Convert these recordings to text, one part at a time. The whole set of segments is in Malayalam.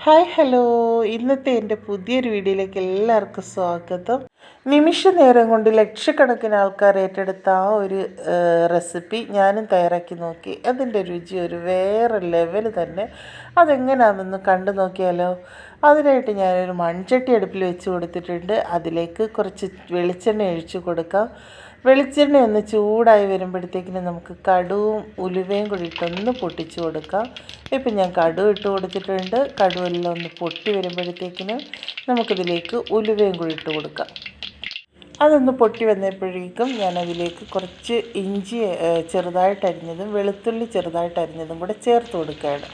ഹായ് ഹലോ ഇന്നത്തെ എന്റെ പുതിയൊരു വീഡിയോയിലേക്ക് എല്ലാവർക്കും സ്വാഗതം. നിമിഷ നേരം കൊണ്ട് ലക്ഷക്കണക്കിന് ആൾക്കാർ ഏറ്റെടുത്ത ആ ഒരു റെസിപ്പി ഞാനും തയ്യാറാക്കി നോക്കി. അതിന്റെ രുചി ഒരു വേറെ ലെവൽ തന്നെ. അതെങ്ങനെയാണെന്ന് കണ്ടു നോക്കിയാലോ? അതിനായിട്ട് ഞാനൊരു മൺചട്ടി അടുപ്പിൽ വെച്ച് കൊടുത്തിട്ടുണ്ട്. അതിലേക്ക് കുറച്ച് വെളിച്ചെണ്ണ ഒഴിച്ചു കൊടുക്കാം. വെളിച്ചെണ്ണ ഒന്ന് ചൂടായി വരുമ്പോഴത്തേക്കിന് നമുക്ക് കടുവും ഉലുവയും കൂടി ഇട്ടൊന്ന് പൊട്ടിച്ച് കൊടുക്കാം. ഇപ്പം ഞാൻ കടുവ ഇട്ട് കൊടുത്തിട്ടുണ്ട്. കടുവെല്ലാം ഒന്ന് പൊട്ടി വരുമ്പോഴത്തേക്കിന് നമുക്കിതിലേക്ക് ഉലുവയും കൂടി ഇട്ട് കൊടുക്കാം. അതൊന്ന് പൊട്ടി വന്നപ്പോഴേക്കും ഞാൻ അതിലേക്ക് കുറച്ച് ഇഞ്ചി ചെറുതായിട്ട് അരിഞ്ഞതും വെളുത്തുള്ളി ചെറുതായിട്ട് അരിഞ്ഞതും കൂടെ ചേർത്ത് കൊടുക്കുകയാണ്.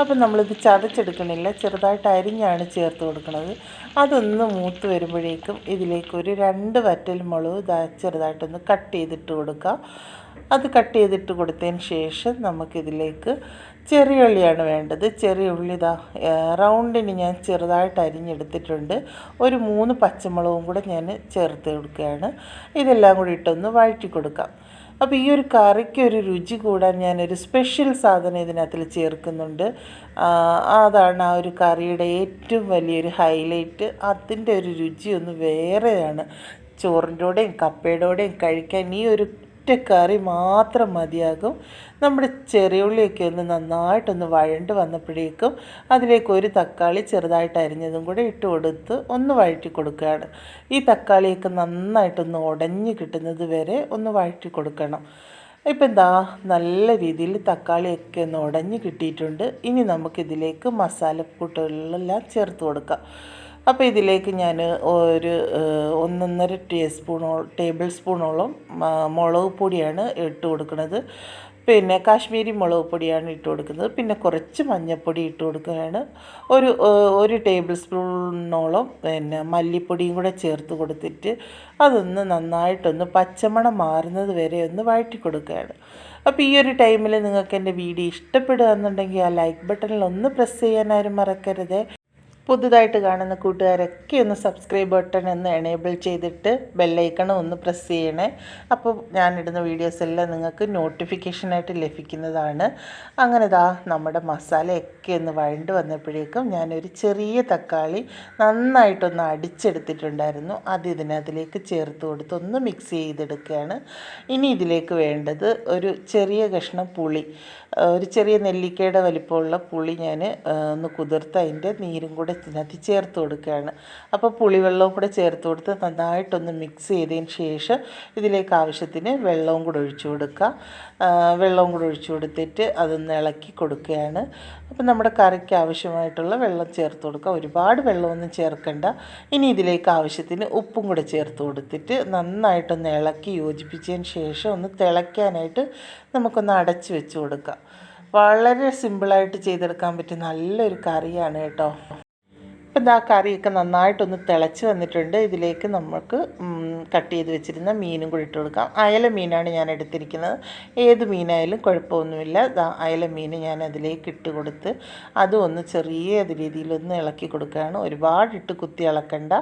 അപ്പം നമ്മളിത് ചതച്ചെടുക്കണില്ല ചെറുതായിട്ട് അരിഞ്ഞാണ് ചേർത്ത് കൊടുക്കുന്നത് അതൊന്ന് മൂത്ത് വരുമ്പോഴേക്കും ഇതിലേക്ക് ഒരു രണ്ട് വറ്റൽ മുളക് ചെറുതായിട്ടൊന്ന് കട്ട് ചെയ്തിട്ട് കൊടുക്കുക അത് കട്ട് ചെയ്തിട്ട് കൊടുത്തതിന് ശേഷം നമുക്കിതിലേക്ക് ചെറിയ ഉള്ളിയാണ് വേണ്ടത്. ചെറിയ ഉള്ളി ഇതാ റൗണ്ടിന് ഞാൻ ചെറുതായിട്ട് അരിഞ്ഞെടുത്തിട്ടുണ്ട്. ഒരു മൂന്ന് പച്ചമുളകും കൂടെ ഞാൻ ചേർത്ത് കൊടുക്കുകയാണ്. ഇതെല്ലാം കൂടി ഇട്ടൊന്ന് വഴറ്റി കൊടുക്കാം. അപ്പോൾ ഈ ഒരു കറിക്ക് ഒരു രുചി കൂടാൻ ഞാനൊരു സ്പെഷ്യൽ സാധനം ഇതിനകത്തിൽ ചേർക്കുന്നുണ്ട്. അതാണ് ആ ഒരു കറിയുടെ ഏറ്റവും വലിയൊരു ഹൈലൈറ്റ്. അതിന്റെ ഒരു രുചി ഒന്ന് വേറെയാണ്. ചോറിന്റെ കൂടെയും കപ്പയുടെ കൂടെയും കഴിക്കാൻ ഈ ഒരു ഒറ്റ കറി മാത്രം മതിയാകും. നമ്മുടെ ചെറിയ ഉള്ളിയൊക്കെ ഒന്ന് നന്നായിട്ടൊന്ന് വഴണ്ട് വന്നപ്പോഴേക്കും അതിലേക്ക് ഒരു തക്കാളി ചെറുതായിട്ട് അരിഞ്ഞതും കൂടെ ഇട്ട് കൊടുത്ത് ഒന്ന് വഴറ്റി കൊടുക്കുകയാണ്. ഈ തക്കാളിയൊക്കെ നന്നായിട്ടൊന്ന് ഉടഞ്ഞ് കിട്ടുന്നത് വരെ ഒന്ന് വഴറ്റി കൊടുക്കണം. ഇപ്പം എന്താ നല്ല രീതിയിൽ തക്കാളിയൊക്കെ ഒന്ന് ഉടഞ്ഞ് കിട്ടിയിട്ടുണ്ട്. ഇനി നമുക്കിതിലേക്ക് മസാലക്കൂട്ടുകളെല്ലാം ചേർത്ത് കൊടുക്കാം. അപ്പോൾ ഇതിലേക്ക് ഞാൻ ഒരു ഒന്നൊന്നര ടീസ്പൂണോ ടേബിൾ സ്പൂണോളം മുളക് പൊടിയാണ് ഇട്ട് കൊടുക്കുന്നത്. പിന്നെ കാശ്മീരി മുളക് പൊടിയാണ് ഇട്ട് കൊടുക്കുന്നത്. പിന്നെ കുറച്ച് മഞ്ഞൾപ്പൊടി ഇട്ട് കൊടുക്കുകയാണ്. ഒരു ഒരു ടേബിൾ സ്പൂണോളം പിന്നെ മല്ലിപ്പൊടിയും കൂടെ ചേർത്ത് കൊടുത്തിട്ട് അതൊന്ന് നന്നായിട്ടൊന്ന് പച്ചമണം മാറുന്നത് വരെ ഒന്ന് വഴറ്റി കൊടുക്കുകയാണ്. അപ്പോൾ ഈ ഒരു ടൈമിൽ നിങ്ങൾക്ക് എന്റെ വീഡിയോ ഇഷ്ടപ്പെടുക എന്നുണ്ടെങ്കിൽ ആ ലൈക്ക് ബട്ടണിൽ ഒന്ന് പ്രസ് ചെയ്യാനാരും മറക്കരുത്. പുതുതായിട്ട് കാണുന്ന കൂട്ടുകാരൊക്കെ ഒന്ന് സബ്സ്ക്രൈബ് ബട്ടൺ ഒന്ന് എനേബിൾ ചെയ്തിട്ട് ബെല്ലൈക്കണം ഒന്ന് പ്രസ് ചെയ്യണേ. അപ്പോൾ ഞാനിടുന്ന വീഡിയോസ് എല്ലാം നിങ്ങൾക്ക് നോട്ടിഫിക്കേഷനായിട്ട് ലഭിക്കുന്നതാണ്. അങ്ങനെ ദാ നമ്മുടെ മസാലയൊക്കെ ഒന്ന് വഴണ്ട് വന്നപ്പോഴേക്കും ഞാനൊരു ചെറിയ തക്കാളി നന്നായിട്ടൊന്ന് അടിച്ചെടുത്തിട്ടുണ്ടായിരുന്നു. അത് ഇതിനകത്തിലേക്ക് ചേർത്ത് കൊടുത്ത് ഒന്ന് മിക്സ് ചെയ്തെടുക്കുകയാണ്. ഇനി ഇതിലേക്ക് വേണ്ടത് ഒരു ചെറിയ കഷ്ണം പുളി. ഒരു ചെറിയ നെല്ലിക്കയുടെ വലിപ്പമുള്ള പുളി ഞാൻ ഒന്ന് കുതിർത്ത് അതിന്റെ നീരും കൂടെ ഇതിനകത്ത് ചേർത്ത് കൊടുക്കുകയാണ്. അപ്പോൾ പുളിവെള്ളവും കൂടെ ചേർത്ത് കൊടുത്ത് നന്നായിട്ടൊന്ന് മിക്സ് ചെയ്തതിന് ശേഷം ഇതിലേക്ക് ആവശ്യത്തിന് വെള്ളവും കൂടെ ഒഴിച്ചു കൊടുക്കുക. വെള്ളവും കൂടെ ഒഴിച്ചു കൊടുത്തിട്ട് അതൊന്ന് ഇളക്കി കൊടുക്കുകയാണ്. അപ്പോൾ നമ്മുടെ കറിക്ക് ആവശ്യമായിട്ടുള്ള വെള്ളം ചേർത്ത് കൊടുക്കുക. ഒരുപാട് വെള്ളമൊന്നും ചേർക്കേണ്ട. ഇനി ഇതിലേക്ക് ആവശ്യത്തിന് ഉപ്പും കൂടെ ചേർത്ത് കൊടുത്തിട്ട് നന്നായിട്ടൊന്ന് ഇളക്കി യോജിപ്പിച്ചതിന് ശേഷം ഒന്ന് തിളയ്ക്കാനായിട്ട് നമുക്കൊന്ന് അടച്ച് വെച്ച് കൊടുക്കാം വളരെ സിമ്പിളായിട്ട് ചെയ്തെടുക്കാൻ പറ്റിയ നല്ലൊരു കറിയാണ് കേട്ടോ. ഇപ്പം ഇതാ കറിയൊക്കെ നന്നായിട്ടൊന്ന് തിളച്ച് വന്നിട്ടുണ്ട്. ഇതിലേക്ക് നമുക്ക് കട്ട് ചെയ്ത് വെച്ചിരുന്ന മീനും കൂടി ഇട്ട് കൊടുക്കാം. അയല മീനാണ് ഞാൻ എടുത്തിരിക്കുന്നത്. ഏത് മീനായാലും കുഴപ്പമൊന്നുമില്ല. അയല മീൻ ഞാൻ അതിലേക്ക് ഇട്ട് കൊടുത്ത് അതും ഒന്ന് ചെറിയ രീതിയിലൊന്ന് ഇളക്കി കൊടുക്കുകയാണ്. ഒരുപാട് ഇട്ട് കുത്തി ഇളക്കണ്ട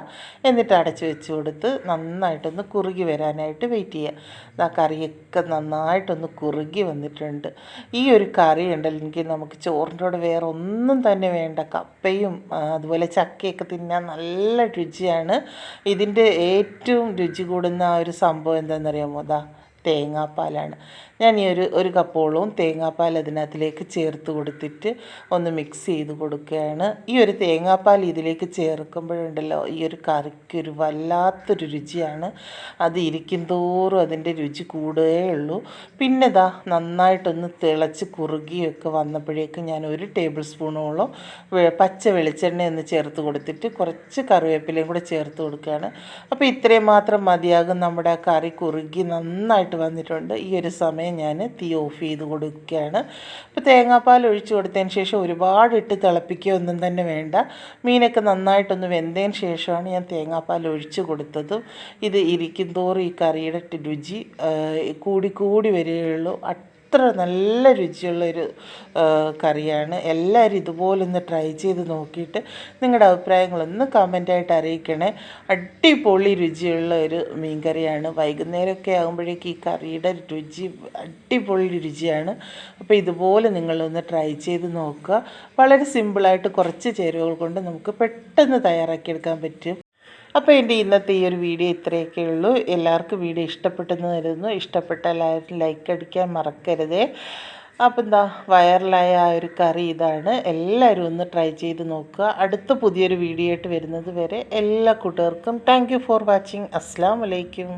എന്നിട്ട് അടച്ച് വെച്ച് കൊടുത്ത് നന്നായിട്ടൊന്ന് കുറുകി വരാനായിട്ട് വെയിറ്റ് ചെയ്യുക. ആ കറിയൊക്കെ നന്നായിട്ടൊന്ന് കുറുകി വന്നിട്ടുണ്ട്. ഈ ഒരു കറി എനിക്ക് നമുക്ക് ചോറിന്റെ കൂടെ വേറെ ഒന്നും തന്നെ വേണ്ട. കപ്പയും അതുപോലെ ചക്കയൊക്കെ തിന്നാൻ നല്ല രുചിയാണ്. ഇതിന്റെ ഏറ്റവും രുചി കൂടുന്ന ഒരു സംഭവം എന്താണെന്നറിയാമോ? അതാ തേങ്ങാപ്പാലാണ്. ഞാൻ ഈ ഒരു ഒരു കപ്പോളവും തേങ്ങാപ്പാൽ അതിനകത്തിലേക്ക് ചേർത്ത് കൊടുത്തിട്ട് ഒന്ന് മിക്സ് ചെയ്ത് കൊടുക്കുകയാണ്. ഈ ഒരു തേങ്ങാപ്പാൽ ഇതിലേക്ക് ചേർക്കുമ്പോഴുണ്ടല്ലോ ഈ ഒരു കറിക്കൊരു വല്ലാത്തൊരു രുചിയാണ്. അത് ഇരിക്കും തോറും അതിന്റെ രുചി കൂടുകയേ ഉള്ളൂ. പിന്നെ ഇതാ നന്നായിട്ടൊന്ന് തിളച്ച് കുറുകിയൊക്കെ വന്നപ്പോഴേക്കും ഞാൻ ഒരു ടേബിൾ സ്പൂണോളം പച്ച വെളിച്ചെണ്ണ ഒന്ന് ചേർത്ത് കൊടുത്തിട്ട് കുറച്ച് കറിവേപ്പിലയും കൂടെ ചേർത്ത് കൊടുക്കുകയാണ്. അപ്പോൾ ഇത്രയും മാത്രം മതിയാകും നമ്മുടെ കറി കുറുകി നന്നായിട്ട് വന്നിട്ടുണ്ട്. ഈ ഒരു സമയം സമയം ഞാൻ തീ ഓഫ് ചെയ്ത് കൊടുക്കുകയാണ്. അപ്പോൾ തേങ്ങാപ്പാൽ ഒഴിച്ചു കൊടുത്തതിന് ശേഷം ഒരുപാട് ഇട്ട് തിളപ്പിക്കുകയൊന്നും തന്നെ വേണ്ട. മീനൊക്കെ നന്നായിട്ടൊന്ന് വെന്തതിന് ശേഷമാണ് ഞാൻ തേങ്ങാപ്പാൽ ഒഴിച്ചു കൊടുത്തതും. ഇത് ഇരിക്കും തോറും ഈ കറിയുടെ രുചി കൂടി കൂടി വരികയുള്ളൂ. അത്ര നല്ല രുചിയുള്ളൊരു കറിയാണ്. എല്ലാവരും ഇതുപോലെ ഒന്ന് ട്രൈ ചെയ്ത് നോക്കിയിട്ട് നിങ്ങളുടെ അഭിപ്രായങ്ങളൊന്ന് കമന്റായിട്ട് അറിയിക്കണേ. അടിപൊളി രുചിയുള്ള ഒരു മീൻ കറിയാണ് വൈകുന്നേരമൊക്കെ ആകുമ്പോഴേക്ക് ഈ കറിയുടെ രുചി അടിപൊളി രുചിയാണ്. അപ്പോൾ ഇതുപോലെ നിങ്ങളൊന്ന് ട്രൈ ചെയ്ത് നോക്കുക. വളരെ സിമ്പിളായിട്ട് കുറച്ച് ചേരുവകൾ കൊണ്ട് നമുക്ക് പെട്ടെന്ന് തയ്യാറാക്കിയെടുക്കാൻ പറ്റും. അപ്പോൾ എന്റെ ഇന്നത്തെ ഈ ഒരു വീഡിയോ ഇത്രയൊക്കെ ഉള്ളൂ. എല്ലാവർക്കും വീഡിയോ ഇഷ്ടപ്പെട്ടെന്ന് കരുതുന്നു. ഇഷ്ടപ്പെട്ട എല്ലാവരും ലൈക്ക് അടിക്കാൻ മറക്കരുതേ. അപ്പോൾ എന്താ വൈറലായ ആ ഒരു കറി ഇതാണ്. എല്ലാവരും ഒന്ന് ട്രൈ ചെയ്ത് നോക്കുക. അടുത്ത പുതിയൊരു വീഡിയോ ആയിട്ട് വരുന്നത് വരെ എല്ലാ കൂട്ടുകാർക്കും താങ്ക് ഫോർ വാച്ചിങ് അസ്സാം വലൈക്കും